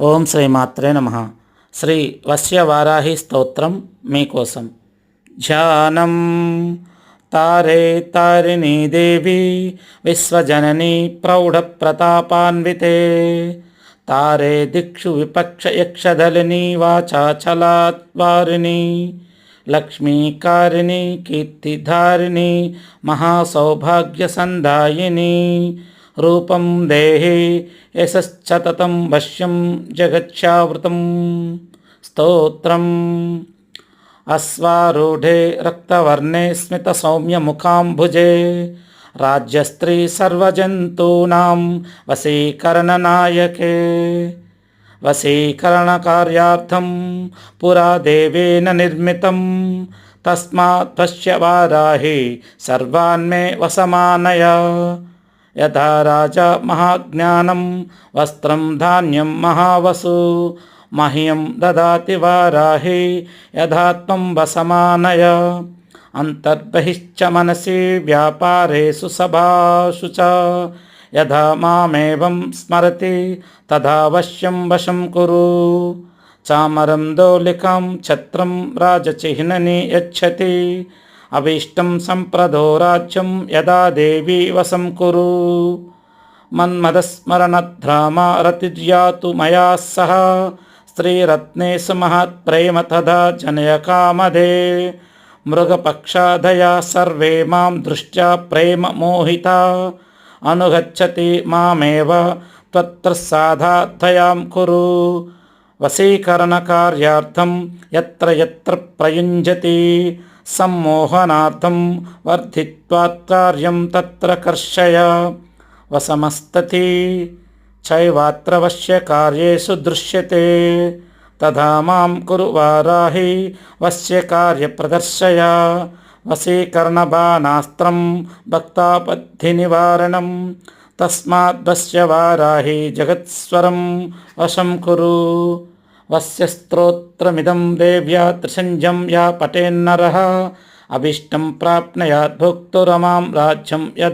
ఓం శ్రీమాత్రే నమ. శ్రీ వశ్యవారాహి స్తోత్రం మీకోసం. ధ్యానం. తారే తారిణీ దేవి విశ్వజనని ప్రౌఢ ప్రతాపాన్వితే తారే దిక్షు విపక్ష యక్షదలిని వాచాచలాత్వారిణి లక్ష్మీకారిణి కీర్తిధారిణి మహాసౌభాగ్యసందాయిని. రూపం దేహి యశశ్చతతం వశ్యం జగచ్చావృతం. స్తోత్రం. అశ్వారూఢే రక్తవర్ణే స్మితసౌమ్యముఖాంబుజే. రాజ్యస్త్రీ సర్వజంతూనాం వశీకరణనాయకే. వశీకరణకార్యార్థం పురా దేవేన నిర్మితం. తస్మాత్ పశ్య వారాహి సర్వాన్మే వసమానయ. యథా రాజా మహాజ్ఞానం. వస్త్రం ధాన్యం మహావసు. మహ్యం దదాతి వారాహి యథాత్మం వసమానయ. అంతర్బహిశ్చ మనసి వ్యాపారేషు సభాషు చ. యథా మామేవం స్మరతి. తదావశ్యం వశం కురు. చామరం దౌలికాం ఛత్రం రాజచిహ్నని యచ్చతి. అభీష్టం సంప్రదో రాజ్యం యదా దేవీ వసం కురు. మన్మదస్మరణద్రామారతిర్యాతు మయా సహ. స్త్రీరత్నేషు మహత్ప్రేమ తదా జనయ కామదే మృగపక్షాదయా సర్వే మాం దృష్ట్యా ప్రేమ మోహిత. అనుగచ్చతి మామేవ త్వత్ప్రసాదాత్వయాం కురు. వశీకరణకార్యార్థం ఎత్ర ఎత్ర ప్రయుంజతి. సమ్మోహనార్థం వర్ధిత్వాత్కార్యం తత్ర కర్షయ వసమస్తతి చైవాత్ర వశ్య కార్యేషు దృశ్యతే తథా మాం కురు వారాహి వశ్య కార్యప్రదర్శయ వశీకరణబాణాస్త్రం భక్తాపద్ధి తస్మాద్వశ్య వారాహి జగత్స్వరం వశం కురు వస్య స్తోత్రమిదం దేవ్యా త్రిసంజం యా పటేన్నర. అభీష్టం ప్రాప్నయాత్ భోక్తురమాం రాజ్యం యద్